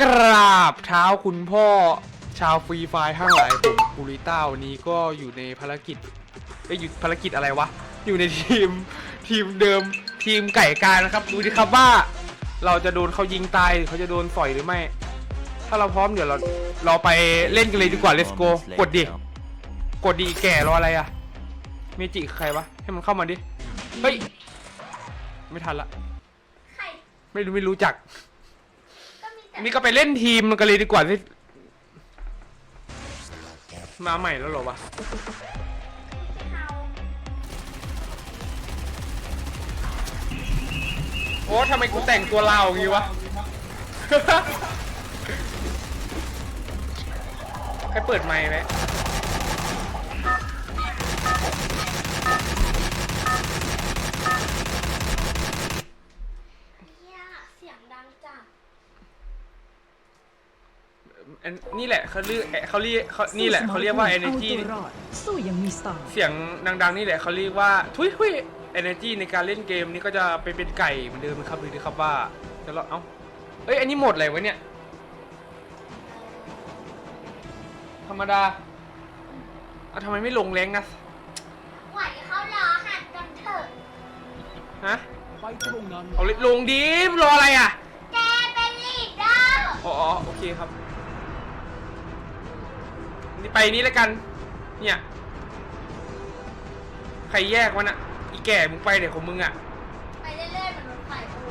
กราบเท้าคุณพ่อชาวฟรีไฟร์ทั้งหลายผมกูริต้าวันนี้ก็อยู่ในภารกิจไอ้ยอยู่ภารกิจอะไรวะ อยู่ในทีมทีมเดิมทีมไก่กานะครับ ดูดิครับว่าเราจะโดนเขายิงตายหรือเขาจะโดนสอยหรือไม่ ถ้าเราพร้อมเดี๋ยวเราเราไปเล่นกันเลยดีกว่า let's go กดดิ กดดีแก่รออะไรอะเมจิคือใครวะ ให้มันเข้ามาดิ เฮ้ย ไม่ทันละใครไม่รู้ไม่รู้จักก็มีแต่ นี่ก็ไปเล่นทีมมันกันเลยดีกว่าที่มาใหม่แล้วเหรอวะ โอ้ทำไมกูแต่งตัวลาวอย่างงี้วะ ให้เปิดไมค์ไหม อันนี่แหละเขาเรียกเขาเรียกเขานี่แหละเขาเรียกว่า energy เอาตัวรอดสู้อยังมีสไตล์เสียงดังๆนี่แหละเขาเรียกว่าทุยทุย energy ในการเล่นเกมนี้ก็จะไปเป็นไก่เหมือนเดิมนะครับดูดิครับว่าจะรอดเอ้าเอ้ยอันนี้หมดอะไรวะเนี่ย ธรรมดาเอาทำไมไม่ลงแรงนะไหวเขารอหัดกันเถอะ ฮะไปตรงนั้น เอาเลยลงดีรออะไรอะ แกเป็นลีดเดอร์ อ๋ออ๋อโอเคครับนี่ ไปนี้แล้วกัน เนี่ย ใครแยกวะน่ะอีแก่มึงไปเดี๋ยวของมึงอะไปเรื่อยๆเหมือนรถไฟกู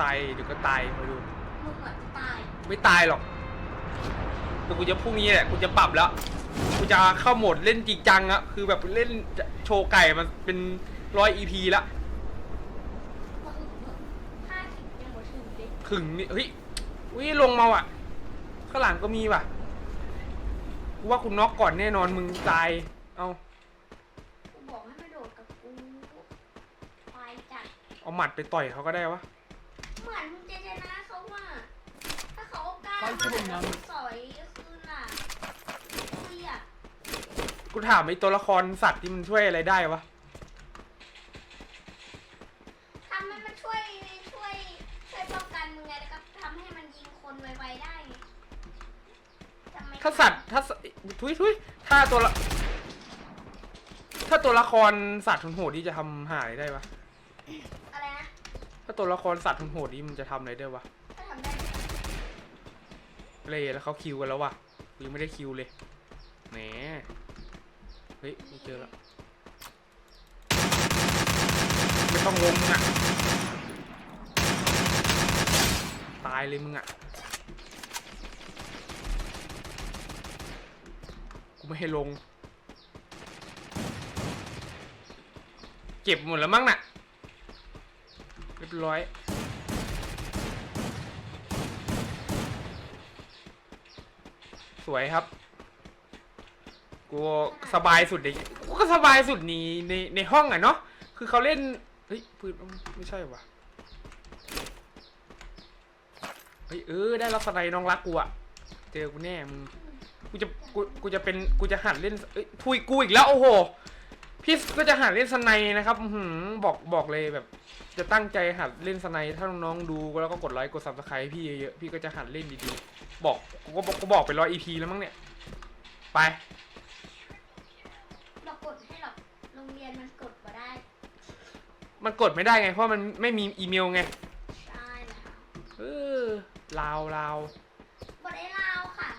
ตายเดี๋ยวก็ตายมาดู มึงเหมือนตาย ไม่ตายหรอกแต่กูจะพรุ่งนี้แหละกูจะปรับแล้วกูจะเข้าโหมดเล่นจริงจังอะคือแบบเล่นโชว์ไก่มันเป็นร้อยอีพีละห้าสิบยังหมดถึงดิถึงนี่เฮ้ยวิลงมาว่ะ ข้างหลังก็มีว่ะ กูว่าคุณน็อกก่อนแน่นอนมึงตาย เอากูบอกให้มาโดดกับกูไปจัด เอาหมัดไปต่อยเขาก็ได้วะ เหมือนมึงจะชนะเขาว่า ถ้าเขากล้ามาสอยคืนล่ะเฮียกูถามไอ้ตัวละครสัตว์ที่มันช่วยอะไรได้วะ ทำให้มันช่วยช่วยช่วยป้องกันมึงไงแล้วก็ทำให้มันยิงคนไวๆได้ไงจำไม่ ถ้าสัตว์ถ้าสทุยทุยถ้าตัวละถ้าตัวละครสัตว์โหดๆนี่จะทำหาอะไรได้วะอะไรนะถ้าตัวละครสัตว์โหดๆนี่มันจะทำอะไรได้วะถ้าทำได้เลยแล้วเขาคิวกันแล้ววะกูยังไม่ได้คิวเลยแหมเฮ้ยไม่เจอแล้วไม่ต้องงงมึงอะตายเลยมึงอะ ไม่ให้ลง เก็บหมดแล้วมั้งน่ะ เรียบร้อย สวยครับ กูสบายสุดในกูก็สบายสุดในในในห้องอะเนาะ คือเขาเล่น เฮ้ยปืนไม่ใช่ว่ะเฮ้ยเออได้ลักษณะน้องรักกูอะเจอกูแน่มึง กูจะกูกูจะเป็นกูจะหัดเล่นเอ้ยทุยกูอีกแล้วโอ้โหพี่ก็จะหัดเล่นสไนด์นะครับอื้อหือบอกบอกเลยแบบ จะตั้งใจหัดเล่นสไนด์ถ้าน้องๆดูแล้วก็กดไลค์กดซับสไครต์พี่เยอะๆพี่ก็จะหัดเล่นดีๆบอกกูก็บอกกูบอกไปร้อยอีพีแล้วมั้งเนี่ยไปเรากดให้หรอกโรงเรียนมันกดมาได้มันกดไม่ได้ไงเพราะมันไม่มีอีเมลไง ได้แล้ว เออลาวลาว กดไอ้ลาวค่ะ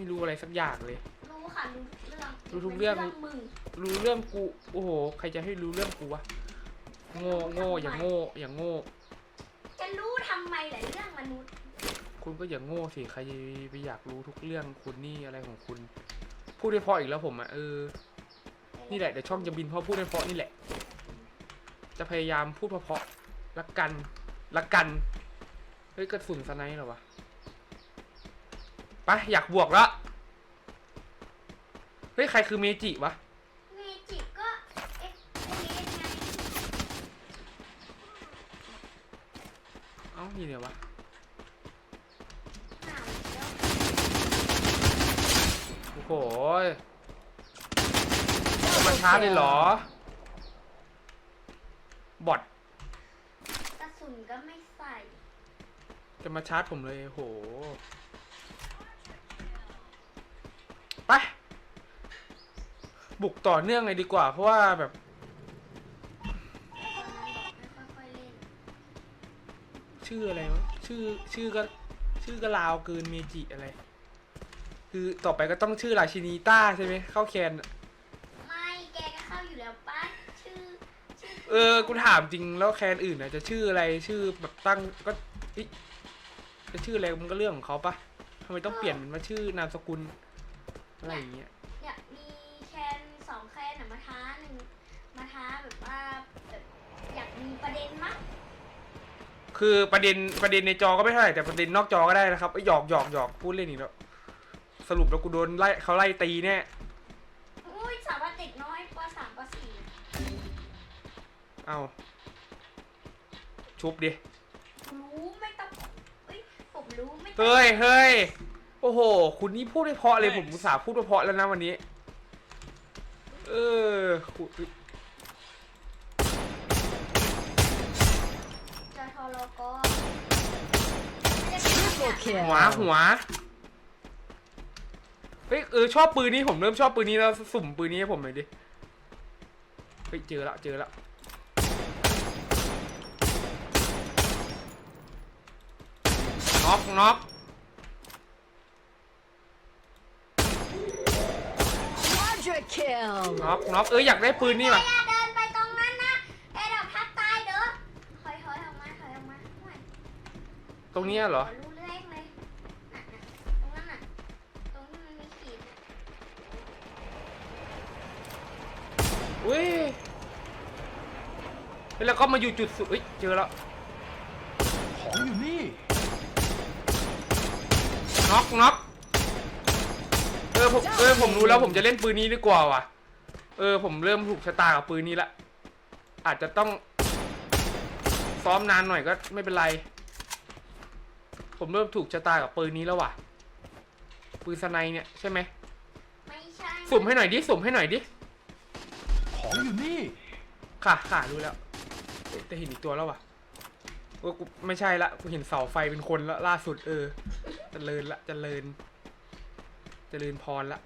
ไม่รู้อะไรสักอย่างเลย รู้ค่ะรู้ทุกเรื่องรู้ทุกเรื่องเป็นมึงรู้เรื่องกูโอ้โหใครจะให้รู้เรื่องกูวะโง่โง่อย่างโง่อย่างโง่ จะรู้ทำไมหลายเรื่องมนุษย์คุณก็อย่างโง่สิใครจะไปอยากรู้ทุกเรื่องคุณนี่อะไรของคุณ พูดได้เพราะอีกแล้วผมอะเออ นี่แหละเดี๋ยวช่องจะบินเพราะพูดได้เพราะนี่แหละ จะพยายามพูดเพราะๆรักกันรักกันเฮ้ยกระสุนสไนป์เหรอวะ ไปอยากบวกแล้วเฮ้ยใครคือเมจิวะเมจิก็เอ็กซ์เไงเอ้านี่เนี่ยวะหนาวแล้วโอ้โหจะมาช้าเลยเหรอ บอทกระสุนก็ไม่ใส่ จะมาชาร์จผมเลยโห ไป บุกต่อเนื่องเลยดีกว่า เพราะว่าแบบตอนนั้นบอกไม่ค่อยๆเล่นชื่ออะไรวะชื่อชื่อก็ชื่อก็ลาวเกินเมจิอะไร คือต่อไปก็ต้องชื่อราชินีต้าใช่ไหมเข้าแคนอะไม่แกก็เข้าอยู่แล้วป้าชื่อชื่อเออกูถามจริงแล้วแคนอื่นน่ะจะชื่ออะไรชื่อแบบตั้งก็อิจะชื่ออะไรมันก็เรื่องของเขาปะทำไมต้องเปลี่ยนเป็นว่าชื่อนามสกุล อะไรอย่างเงี้ยเนี่ยมีแคนสองแคนน่ะมาท้าหนึ่งมาท้าแบบว่าแบบอยากมีประเด็นมั้งคือประเด็นประเด็นในจอก็ไม่เท่าไหร่แต่ประเด็นนอกจอก็ได้นะครับไอ้หยอกหยอกหยอกพูดเล่นอีกแล้วสรุปแล้วกูโดนไล่เขาไล่ตีแน่อุ้ยสาวว่าเด็กน้อยปสามปสี่เอาชุบดิรู้ไม่ต้องเอ้ยผมรู้ไม่ต้องเฮ้ยเฮ้ย โอ้โห คุณนี่พูดได้เพราะเลย ผมอุตส่าห์พูดได้เพราะแล้วนะวันนี้ เออคุณจะทรก Triple หัว kill. หัว เฮ้ยเออชอบปืนนี้ผมเริ่มชอบปืนนี้แล้วสุ่มปืนนี้ให้ผมหน่อยดิ เฮ้ยเจอละเจอละน็อกน็อก น็อกน็อกเอออยากได้ปืนนี่อย่าว่ะเดินไปตรงนั้นนะแอร์ดับทับตายเด้อถอยถอยออกมาถอยออกมาห่วยตรงเนี้ยเหรอ รู้เลขเลยน่ะน่ะตรงนั้นน่ะตรงที่มันมีขีดน่ะอุ้ยแล้วก็มาอยู่จุดสุดเอ้ยเจอแล้วของอยู่นี่น็อกน็อกเออผมเออผมรู้แล้วผมจะเล่นปืนนี้ดีกว่าว่ะ เออผมเริ่มถูกชะตากับปืนนี้ละ อาจจะต้องซ้อมนานหน่อยก็ไม่เป็นไร ผมเริ่มถูกชะตากับปืนนี้แล้วว่ะ ปืนสไนเนี่ยใช่ไหมไม่ใช่สุ่มให้หน่อยดิสุ่มให้หน่อยดิ ของอยู่นี่ ค่ะค่ะรู้แล้วเอ๊ะแต่เห็นอีกตัวแล้วว่ะเออกูไม่ใช่ละกูเห็นเสาไฟเป็นคนละล่าสุดเออเจริญละเจริญ เจริญพรละ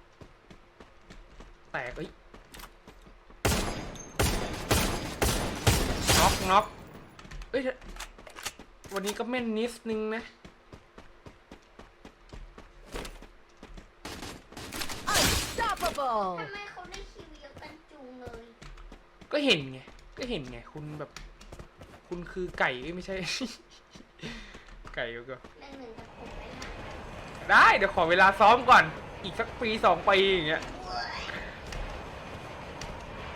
แตกเอ้ยน็อกน็อกเอ้ย วันนี้ก็แม่นนิดนึงนะ Unstoppable. ทำไมเขาได้คิวเยอะกันจุงเลย ก็เห็นไง ก็เห็นไง คุณแบบ คุณคือไก่เอ้ยไม่ใช่ ไก่ก็ เรื่องหนึ่งกับผมไปนะ ได้ เดี๋ยวขอเวลาซ้อมก่อน อีกสักปีสองปีอย่างเงี้ยโอ้ย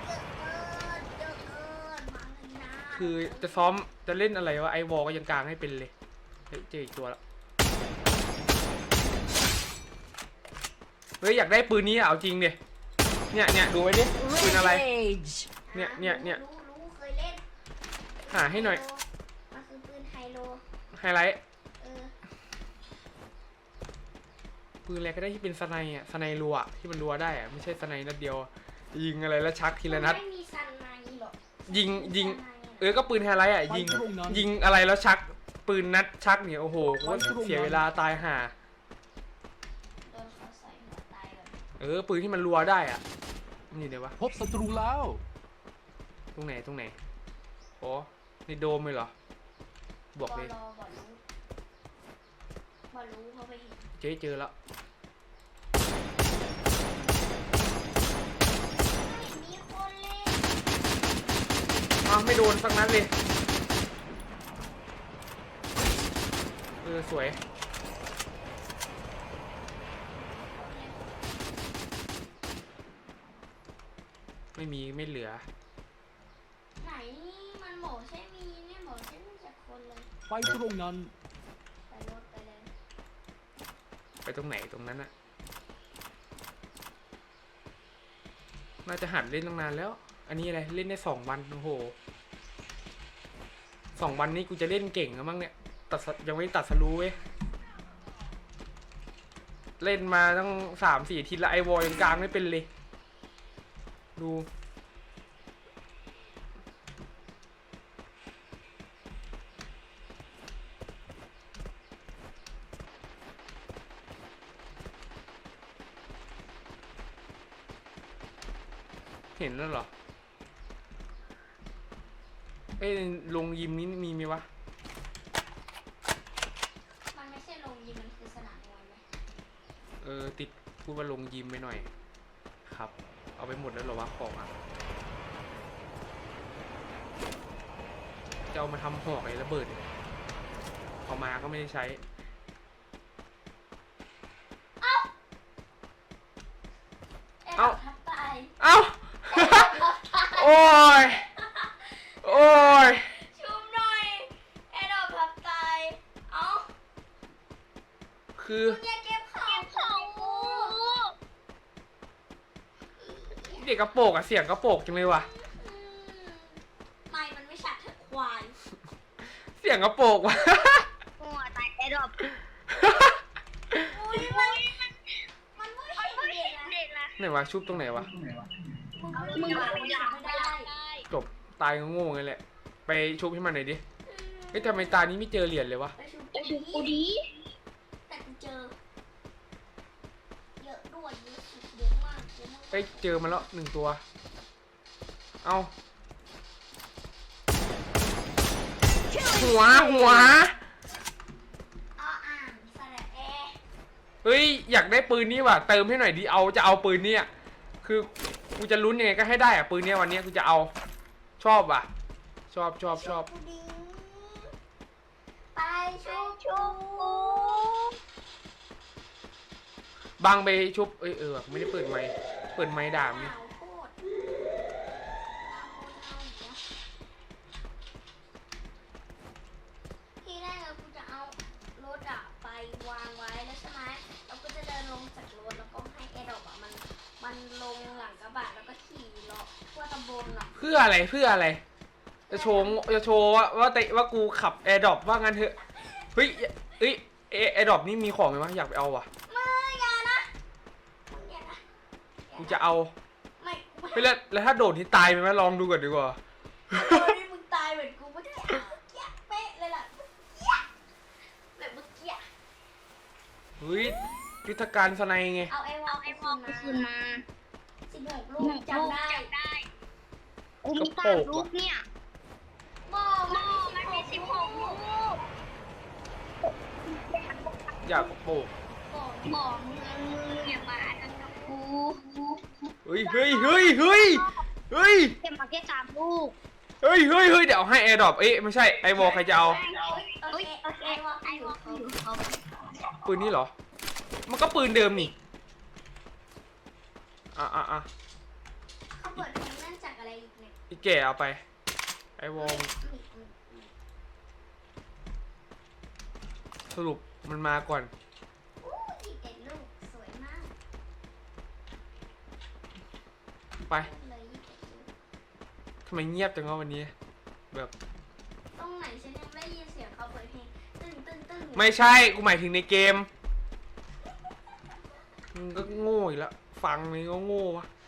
เยอะเกินเยอะเกินมาเลยนะคือจะซ้อมจะเล่นอะไรวะไอวอลก็ยังกลางให้เป็นเลยเฮ้ยเจออีกตัวละเฮ้ยอยากได้ปืนนี้อะเอาจริงดิเนี่ยเนี่ยดูไว้ดิปืนอะไร Rampage. เนี่ยเนี่ยเนี่ยรู้รู้เคยเล่นหาให้หน่อย มันคือปืนไฮโลไฮไลท์เออ ปืนอะไรก็ได้ที่เป็นสไนด์อะสไนด์รัวอะที่มันรัวได้อะไม่ใช่สไนด์นัดเดียวอะยิงอะไรแล้วชักทีละนัด ไม่มีซันในหรอกยิงยิงซันในอะเออก็ปืนไฮไลท์อะยิงไปตรงนั้น ยิงอะไรแล้วชัก ปืนนัดชักเนี่ยโอ้โหไปตรงนั้นเสียเวลาตายห่า โดนเขาใส่หัวตายแบบเออปืนที่มันรัวได้อะนี่เดี๋ยววะ พบศัตรูแล้ว ตรงไหนตรงไหนโอ้ในโดมเลยเหรอบวกเลยรอบอลรู้ บอลรู้เขาไปเห็นเจ๊เจอแล้วไม่มีคนเล่นอ้าวไม่โดนสักนัดเลยเออสวย ไม่มีไม่เหลือ ไหนมันหมอใช่มีเนี่ยหมอใช่มีจากคนเลย ไปตรงนั้น ไปรถไปเลย ไป ตรงไหนตรงนั้นอะน่าจะหัดเล่นตั้งนานแล้ว อันนี้อะไร เล่นได้สองวันโอ้โหสองวันนี้กูจะเล่นเก่งแล้วมั้งเนี่ย ตัดยังไม่ตัดสรู้เว้ย เล่นมาตั้งสามสี่ทีละไอวอลยังกลางไม่เป็นเลย ดู เห็นแล้วเหรอ เอ้ยลงยิมนี้มีไหมวะ มันไม่ใช่โรงยิมมันคือสนามมวยไหมเออ ติดพูดว่าลงยิมไปหน่อย ครับ เอาไปหมดแล้วเหรอวะของอะ จะเอามาทำหอกไอ้ระเบิดเนี่ยเอามาก็ไม่ได้ใช้ เอ้าเอ็ด เอ้า ทับตาย เอ้า เอ็ดทับตาย โอ้ย โอ้ย ชุบหน่อยเอ็ดทับตายเอ้า คือ คุณอย่าเก็บของของกู เด็กกระโปรงอะ เสียงกระโปรงจังเลยว่ะอืมไม่มันไม่ชัดเถอะควายเสียงกระโปรงว่ะ หัวตายไอ้ดอกอุ้ยมันมันไม่เห็นเด็กนะเด็กนะไหนวะชุบตรงไหนวะมึงมึงไม่ได้ไม่ได้จบตายโง่ๆไงแหละ ไปชุบให้มันหน่อยดิเฮ้ยทำไมตานี้ไม่เจอเหรียญเลยวะ ไปชุบไอ้ชุบกูดี แต่กูเจอ เยอะด้วยเยอะสุดเยอะมากเยอะมากไปเจอมาแล้วหนึ่งตัว เอาหัวหัวอ้ออ่างสระแอเฮ้ย อยากได้ปืนนี้ว่ะ เติมให้หน่อยดิ เอาจะเอาปืนเนี้ยคือกูจะลุ้นยังไงก็ให้ได้อะปืนเนี้ยวันเนี้ยกูจะเอาชอบว่ะ ชอบชอบชอบกูดิ้งไปชุบชุบบางไปชุบเอ้ยเออว่ะไม่ได้เปิดไมค์เปิดไมค์ด่ามึงหน พื่ออะไรเพื่ออะไร จะโชว์จะโชว์ว่าว่าแต่ว่ากูขับแอร์ดรอปว่างั้นเถอะเฮ้ยเฮ้ยแอร์ดรอปนี่มีของไหมวะอยากไปเอาว่ะไม่อย่านะอย่านะกูจะเอาไม่ไม่เฮ้ยแล้วแล้วถ้าโดดที่ตายไปไหมลองดูก่อนดีกว่าโดนนี่มึงตายเหมือนกูเมื่อกี้เกี้ยเป๊ะเลยล่ะเกี้ยแบบเมื่อกี้เฮ้ยยุทธการสไนไงเอาไอ้วอลไอ้พอกูคืนมาสิบหกลูกจำได้ กูมีกาลูกเนี่ยหม้อหม้อมันมีสิบหกลูกอยากโปกบอกบอกมึงมึงอย่ามาอันกับกูเฮ้ยเฮ้ยเฮ้ยเฮ้ยเฮ้ยเก็บมาแค่สามลูกเฮ้ยเฮ้ยเฮ้ยเดี๋ยวเอาให้แอร์ดรอปเอ้ยไม่ใช่ไอวอลใครจะเอาโอเคโอเคไอ้วอลไอ้อยู่วอลเขาอยู่เขาปืนนี้เหรอ มันก็ปืนเดิมนี่อะอะอะ แก่เอาไป ไอวอลมีมีมีสรุปมันมาก่อนอู้อีกเอ็ดลูกสวยมากไปเลยยี่สิบเอ็ดลูกทำไมเงียบจังวะวันนี้ แบบ ตรงไหนฉันยังไม่ได้ยินเสียงเขาเปิดเพลงตึ้งตึ้งตึ้งอยู่ไม่ใช่ กูหมายถึงในเกมมึงก็โง่อีกแล้ว ฟังนี่ก็โง่วะด่าอีกแล้ว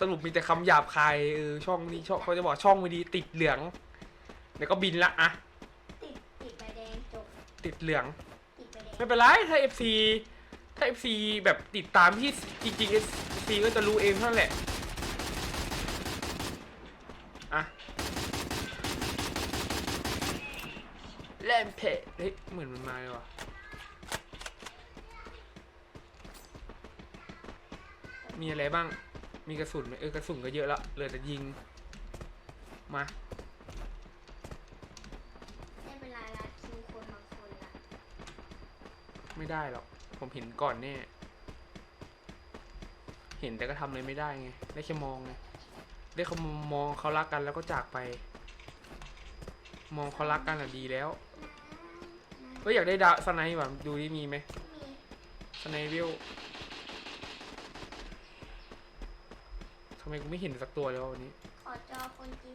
สรุปมีแต่คำหยาบคายเออช่องนี้ช่องเขาจะบอกช่องไม่ดีติดเหลืองเดี๋ยวก็บินละอะติดติดใบแดงจบติดเหลือง ติดใบแดงไม่เป็นไรถ้า FC ถ้า FC แบบติดตามที่จริงๆ FC ก็จะรู้เองเท่านั้นแหละอะเล่นเพจเฮ้ยเหมือนมันมาเลยว่ะมีอะไรบ้าง มีกระสุนไหมเออกระสุนก็เยอะละเหลือแต่ยิง มา ได้เวลาละคิวคนบางคนละไม่ได้หรอก ผมเห็นก่อนแน่ เห็นแต่ก็ทำอะไรไม่ได้ไง ได้แค่มองไง ได้เขามองเขารักกันแล้วก็จากไป มองเขารักกันอะดีแล้วก็อยากได้ดาวสไนป์ว่ะดูดิมีไหมมีสไนวิลำไมกูไม่เห็นสักตัวเลยวะวันนี้ ขอจอคนจริง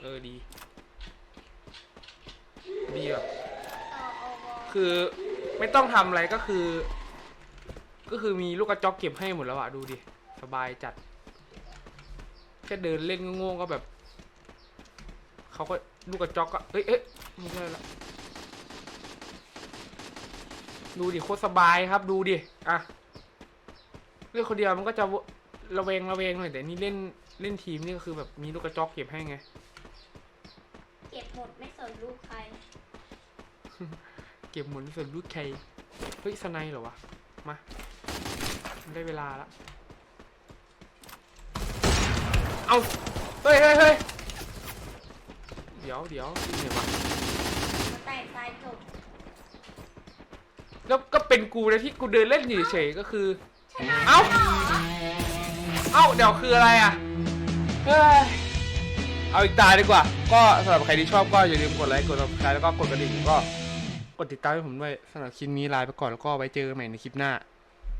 เออดี ดีแบบต่อโอวอคือไม่ต้องทำอะไรก็คือ ก็คือมีลูกกระจอกเก็บให้หมดแล้วอะดูดิ สบายจัด แค่เดินเล่นโง่ๆก็แบบ เขาก็ลูกกระจอกก็เอ้ยเอ้ยไม่ใช่ละดูดิโคตรสบายครับดูดิ อะ เล่นคนเดียวมันก็จะ ระแวงระแวงหน่อยแต่นี่เล่นเล่นทีมนี่ก็คือแบบมีลูกกระจอกเก็บให้ไง เก็บหมดไม่สนลูกใคร เก็บหมุนส่วนลูกใคร เฮ้ยสไนเหรอวะ มา ได้เวลาละเอาเฮ้ยเฮ้ยเฮ้ยเดี๋ยวเดี๋ยวที่ไหนวะมาแตกตายจบแล้วก็เป็นกูนะที่กูเดินเล่นอยู่เฉยๆก็คือชนะเอ้า เอ้าเดี๋ยวคืออะไรอะเฮ้ยเอาอีกตายดีกว่า ก็สำหรับใครที่ชอบก็อย่าลืมกดไลค์กดติดตามแล้วก็กดกระดิ่งก็กดติดตามให้ผมด้วยสำหรับคลิปนี้ลาไปก่อนแล้วก็ไว้เจอกันใหม่ในคลิปหน้า